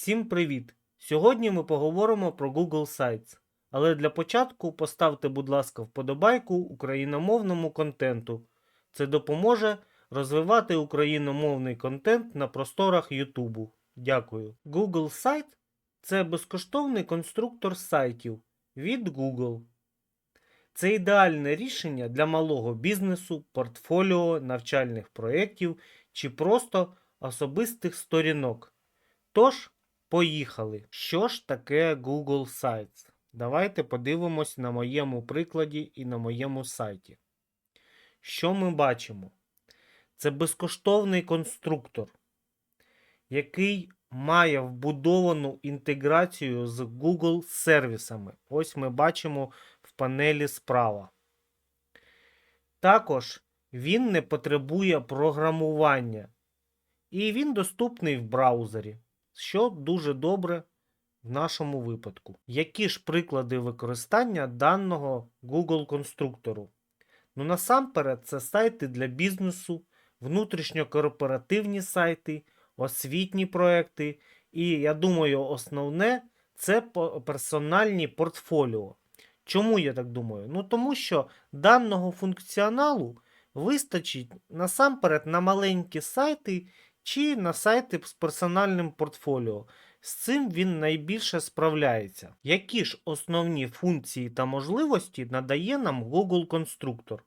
Всім привіт! Сьогодні ми поговоримо про Google Sites. Але для початку поставте, будь ласка, вподобайку україномовному контенту. Це допоможе розвивати україномовний контент на просторах Ютубу. Дякую. Google Site – це безкоштовний конструктор сайтів від Google. Це ідеальне рішення для малого бізнесу, портфоліо, навчальних проєктів чи просто особистих сторінок. Тож, поїхали. Що ж таке Google Sites? Давайте подивимось на моєму прикладі і на моєму сайті. Що ми бачимо? Це безкоштовний конструктор, який має вбудовану інтеграцію з Google сервісами. Ось ми бачимо в панелі справа. Також він не потребує програмування. І він доступний в браузері, що дуже добре в нашому випадку. Які ж приклади використання даного Google конструктору? Ну, насамперед, це сайти для бізнесу, внутрішньокорпоративні сайти, освітні проекти. І я думаю, основне це персональні портфоліо. Чому я так думаю? Ну тому що даного функціоналу вистачить насамперед на маленькі сайти чи на сайти з персональним портфоліо. З цим він найбільше справляється. Які ж основні функції та можливості надає нам Google конструктор?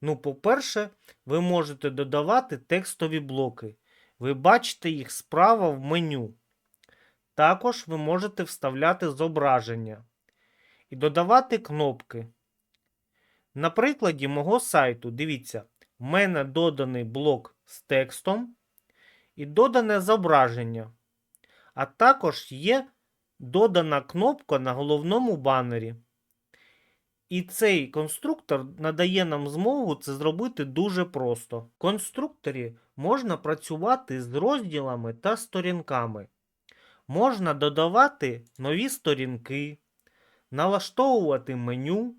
Ну, по-перше, ви можете додавати текстові блоки. Ви бачите їх справа в меню. Також ви можете вставляти зображення і додавати кнопки. На прикладі мого сайту, дивіться, в мене доданий блок з текстом і додане зображення. А також є додана кнопка на головному банері. І цей конструктор надає нам змогу це зробити дуже просто. В конструкторі можна працювати з розділами та сторінками. Можна додавати нові сторінки, налаштовувати меню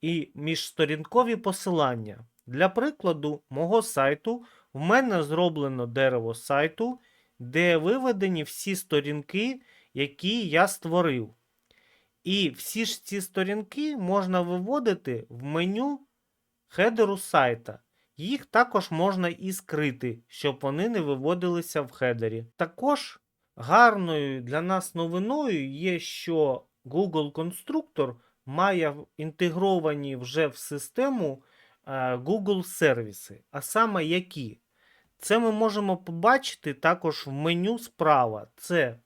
і міжсторінкові посилання. Для прикладу мого сайту в мене зроблено дерево сайту, де виведені всі сторінки, які я створив. І всі ж ці сторінки можна виводити в меню хедеру сайта. Їх також можна і скрити, щоб вони не виводилися в хедері. Також гарною для нас новиною є, що Google конструктор має інтегровані вже в систему Google сервіси. А саме які? Це ми можемо побачити також в меню справа. Це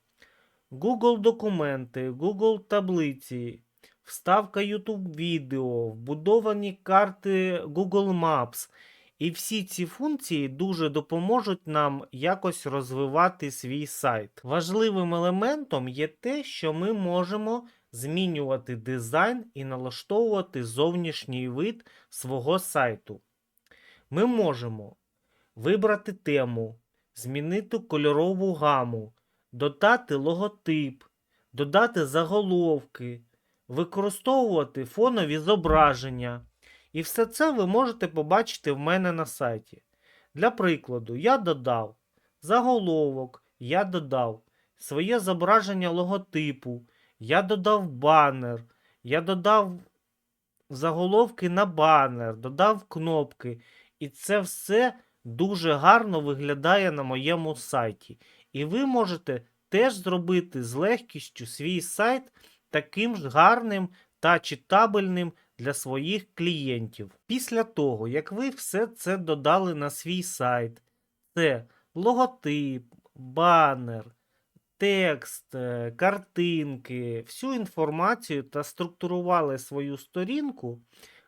Google документи, Google таблиці, вставка YouTube відео, вбудовані карти Google Maps. І всі ці функції дуже допоможуть нам якось розвивати свій сайт. Важливим елементом є те, що ми можемо змінювати дизайн і налаштовувати зовнішній вид свого сайту. Ми можемо вибрати тему, змінити кольорову гаму, додати логотип, додати заголовки, використовувати фонові зображення. І все це ви можете побачити в мене на сайті. Для прикладу, я додав заголовок, я додав своє зображення логотипу, я додав банер, я додав заголовки на банер, додав кнопки. І це все дуже гарно виглядає на моєму сайті. І ви можете теж зробити з легкістю свій сайт таким ж гарним та читабельним для своїх клієнтів. Після того, як ви все це додали на свій сайт, це логотип, банер, текст, е, картинки, всю інформацію та структурували свою сторінку,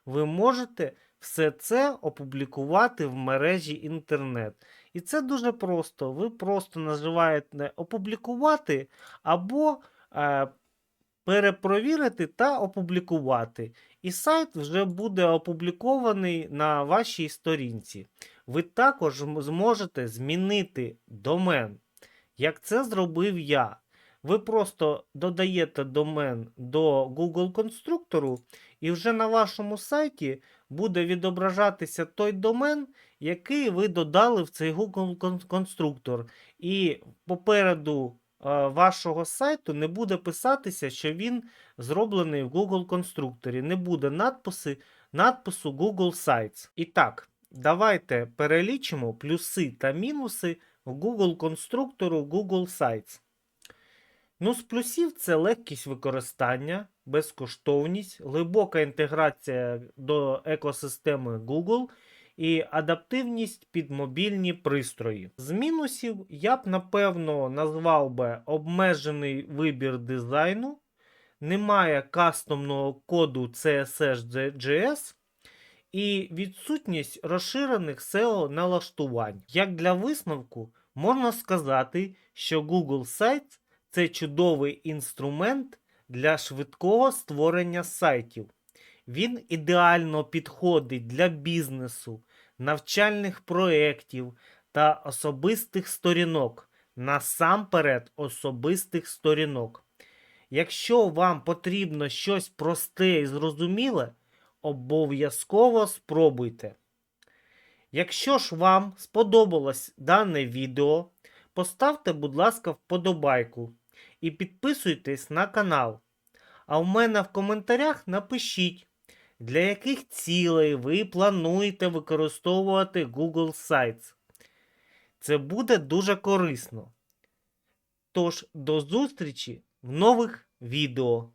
ви можете все це опублікувати в мережі інтернет. І це дуже просто. Ви просто наживаєте опублікувати або е, перепровірити та опублікувати. І сайт вже буде опублікований на вашій сторінці. Ви також зможете змінити домен. Як це зробив я. Ви просто додаєте домен до Google конструктору, і вже на вашому сайті буде відображатися той домен, який ви додали в цей Google конструктор. І попереду вашого сайту не буде писатися, що він зроблений в Google конструкторі. Не буде надписи, надпису Google Sites. І так, давайте перелічимо плюси та мінуси Google конструктору Google Sites. Ну, з плюсів це легкість використання, безкоштовність, глибока інтеграція до екосистеми Google і адаптивність під мобільні пристрої. З мінусів я б напевно назвав би обмежений вибір дизайну, немає кастомного коду CSS.js і відсутність розширених SEO налаштувань. Як для висновку, можна сказати, що Google Sites це чудовий інструмент для швидкого створення сайтів. Він ідеально підходить для бізнесу, навчальних проєктів та особистих сторінок. Насамперед особистих сторінок. Якщо вам потрібно щось просте і зрозуміле, обов'язково спробуйте. Якщо ж вам сподобалось дане відео, поставте, будь ласка, вподобайку і підписуйтесь на канал. А в мене в коментарях напишіть, для яких цілей ви плануєте використовувати Google Sites. Це буде дуже корисно. Тож, до зустрічі в нових відео.